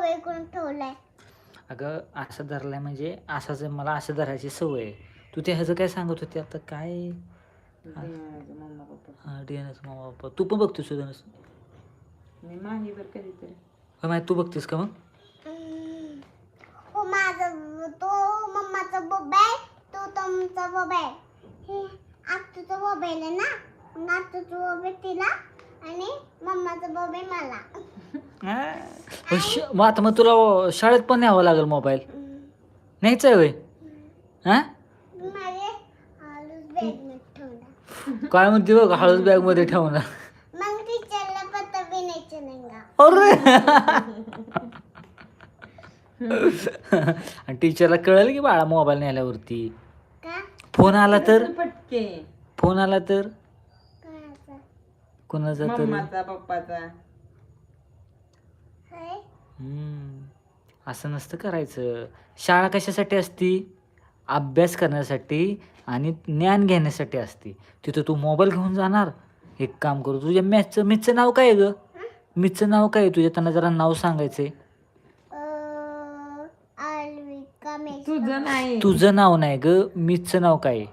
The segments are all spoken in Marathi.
मोबाईल करून ठेवलाय. अगं असं धरलाय म्हणजे असंच मला असं धरायची सवय आहे. तू ते ह्याचं काय सांगत होती आता? काय? मम्मा पप्पा. हा तू पण बघतेस मी माही बर कधीतरी. हो माहिती तू बघतेस का मग? हम्म. हो माझा तो मम्माचा बोबा आहे तो तुमचा बोबा आहे. हे आत्तूचा आहे ना? मग आत्तूचा तिला आणि मम्माचा मोबाईल मला? श- मग आता मग तुला शाळेत पण न्यावं लागेल मोबाईल. न्यायचं आहे होय? हा माझे हळूच बॅग ठेवला काय म्हणते बघ हळूच बॅगमध्ये ठेवणार. मग टीचरला पत्ता बिनायचं नाही का? अरे! आणि टीचरला कळलं की बाळा मोबाईल नेल्यावरती का? फोन आला तर? पटके? फोन आला तर? कोणाचा? कोणाचा तर? मम्माचा पप्पाचा. हम्म. असं नसतं करायचं. शाळा कशासाठी असती? अभ्यास करण्यासाठी आणि ज्ञान घेण्यासाठी असते. तिथं तू मोबाईल घेऊन जाणार. एक काम करू तुझ्या मॅथचं मिथचं नाव काय आहे ग? मिथचं नाव काय आहे तुझ्या? त्यांना जरा नाव आल्विका मेस तुझं नाही. तुझं नाव नाही ग. मिथचं नाव काय आहे?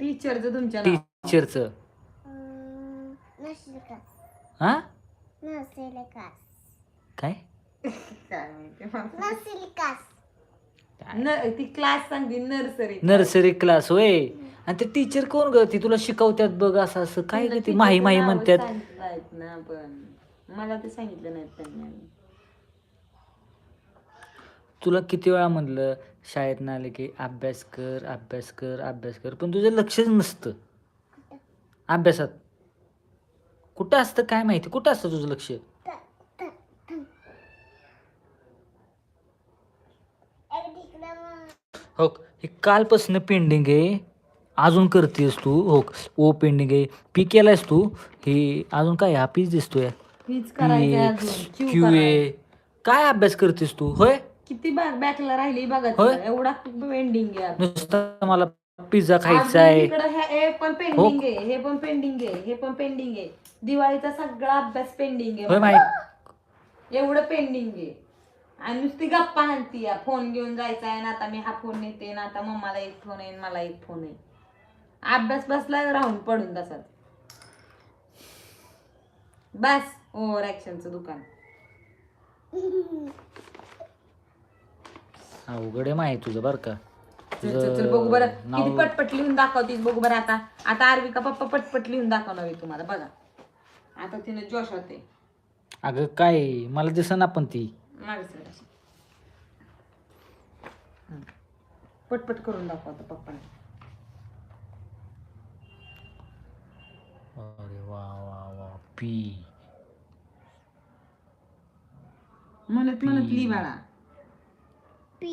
टीचरचं तुमच्या नाव. टीचरचं हा? नसेल का काय? काय माहिती मला. नसेल का न ती क्लास सांगते नर्सरी नर्सरी क्लास होय. आणि ते टीचर कोण ग? ती तुला शिकवतात बघ असं असं. काय ग ती? माही माही म्हणतात ना पण. मला ते सांगितलं नाही त्यांनी तुला किती वेळा म्हणलं शाळेत आले की अभ्यास कर अभ्यास कर अभ्यास कर पण तुझं लक्षच नसतं. अभ्यासात. कुठं असतं काय माहिती? कुठं असतं तुझं लक्ष तिकडं मग हो हे कालपासून पेंडिंग आहे. अजून करतेस तू हो ओ पेंडिंग आहे. पी केलायस तू? हे अजून काय हा पीच दिसतोय. हीच करायचं अजून. Q क्यू करायचं. ए काय अभ्यास करतेस तू? होय? किती बॅग बॅकला राहिली बघा ती. होय? एवढा पेंडिंग आहे नुसतं मला पिझ्झा खायचा अजून आहे हो. हे हे पण पेंडिंग आहे हे पण पेंडिंग आहे हे पण पेंडिंग आहे. दिवाळीचा सगळा अभ्यास पेंडिंग होय आहे माहिती. एवढं पेंडिंग आहे. आणि नुसती गप्पा हाणती फोन घेऊन जायचा आहे ना आता मी हा फोन नेते ना आता मम्माला एक फोन आहे मला एक फोन आहे. अभ्यास बसला राहून पडून तसाच बस ओव्हर ऍक्शनचं दुकान. अवघड आहे माहिती तुझं बरं का. चल चल चल बघू बरं. किती पटपट लिहून दाखवतीस बघू बरं आता. आता आरविका पप्पा पटपट लिहून दाखवणार आहे तुम्हाला. बघा. आता तिने जोश होते अगं काय मला दिसना पण ती. मागे पटपट करून दाखव आता पप्पाने. अरे वा वा वा. पी. म्हणत म्हणत लिही बाळा. पी.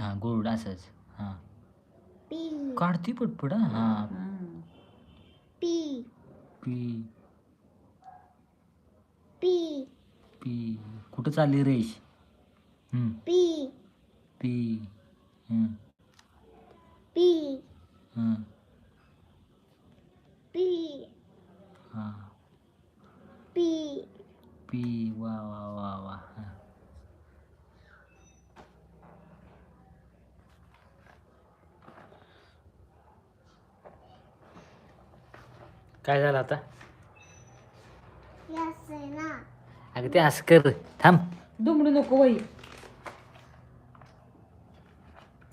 हा गुड असंच. हा. पी. काढती पटपट हा. हा हम्म. पी पी. पी. पी. कुठं चालली रेश हम्म, पी. पी. हम्म, पी. हम्म, पी. हा. पी. पी. वा वा वा वा. हा. काय झालं आता? ना. अगं ते असं कर. थांब. दुमडू नको वही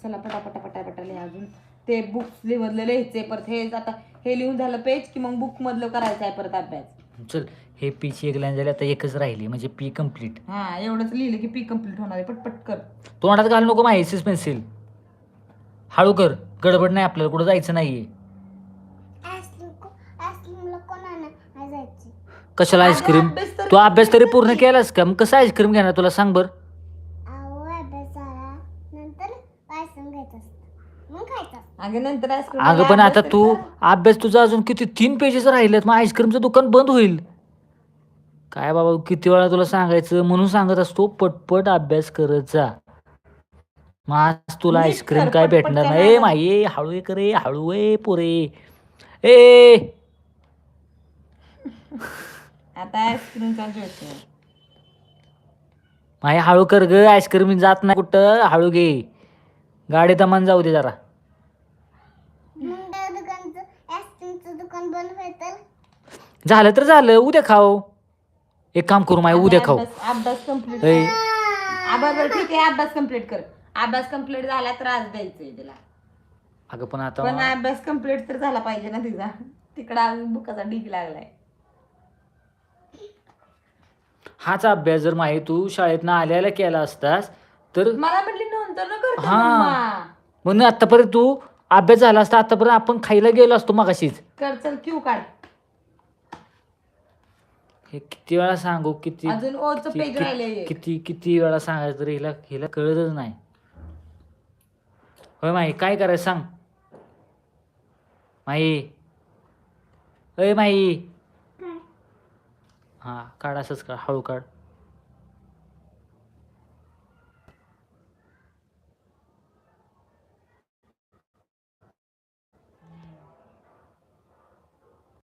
चला पटा पटा पटा पटा लिहा अजून. ते बुक्स लिहून लिहायचे परत हे आता हे लिहून झालं पेज की मग बुक मधलं करायचं आहे परत अभ्यास. चल हे पीची एक लाईन झाली आता एकच राहिली म्हणजे पी कंप्लीट हा एवढंच लिहिलं की पी कंप्लीट होणार आहे. पटपट कर. तोंडात घालू नको माहितीच पेन्सिल हळू कर. गडबड नाही आपल्याला कुठं जायचं नाहीये आईस्क्रीम आईस्क्रीमला कोणाला नाही जायची कशाला आईस्क्रीम अभ्यास तर तू अभ्यास तरी पूर्ण केलास का? मग कसं आईस्क्रीम घेणार तुला? सांग बर. नंतर असतं. मग खायचं. अगं नंतर आईस्क्रीम अगं पण आता तू अभ्यास तुझा अजून किती तीन पेजेस राहिलेत. मग आईस्क्रीमचं दुकान बंद होईल. काय बाबा किती वेळा तुला सांगायचं? म्हणून सांगत असतो पटपट अभ्यास करत जा. मग आज तुला नीट आईस्क्रीम कर, काय पटपट भेटणार नाही? ए. माये हळू ये करे हळू पोरे. ए. आता आईस्क्रीमचा जोश आहे. माही हळू कर ग आईस्क्रीम जात नाही कुठं. हळू घे. गाडी दमान जाऊ दे जरा. मग त्या दुकानचं आईस्क्रीमचं दुकान बंद होईल झालं तर झालं उद्या खाऊ एक काम करू माय उद्या खाऊ अभ्यास अभ्यास कंप्लीट ऐ, अभ्यास बरं ठीक आहे अभ्यास कंप्लीट कर. अभ्यास कंप्लीट झाला तर आज द्यायचंय तिला. अगं पण आता पण अभ्यास कंप्लीट तर झाला पाहिजे ना तिचा. तिकडं अजून बुकाचा ढीग लागलाय. हाच अभ्यास जर माही तू शाळेतनं आल्याला केला असतास तर मला म्हटली नंतर न करतो हा. मम्मा. म्हणून आतापर्यंत तू अभ्यास झाला असता आतापर्यंत आपण खायला गेलो असतो मगाशीच. कर चल क्यू काढ. हे किती वेळा सांगू किती अजून ओचं कि- पेज कि- राहिलंय किती किती वेळा सांगायचं तर हिला हिला कळतच नाही. होय माही काय करायचं सांग? माही. अय माही. काय हां काढ असंच काढ हळू काढ.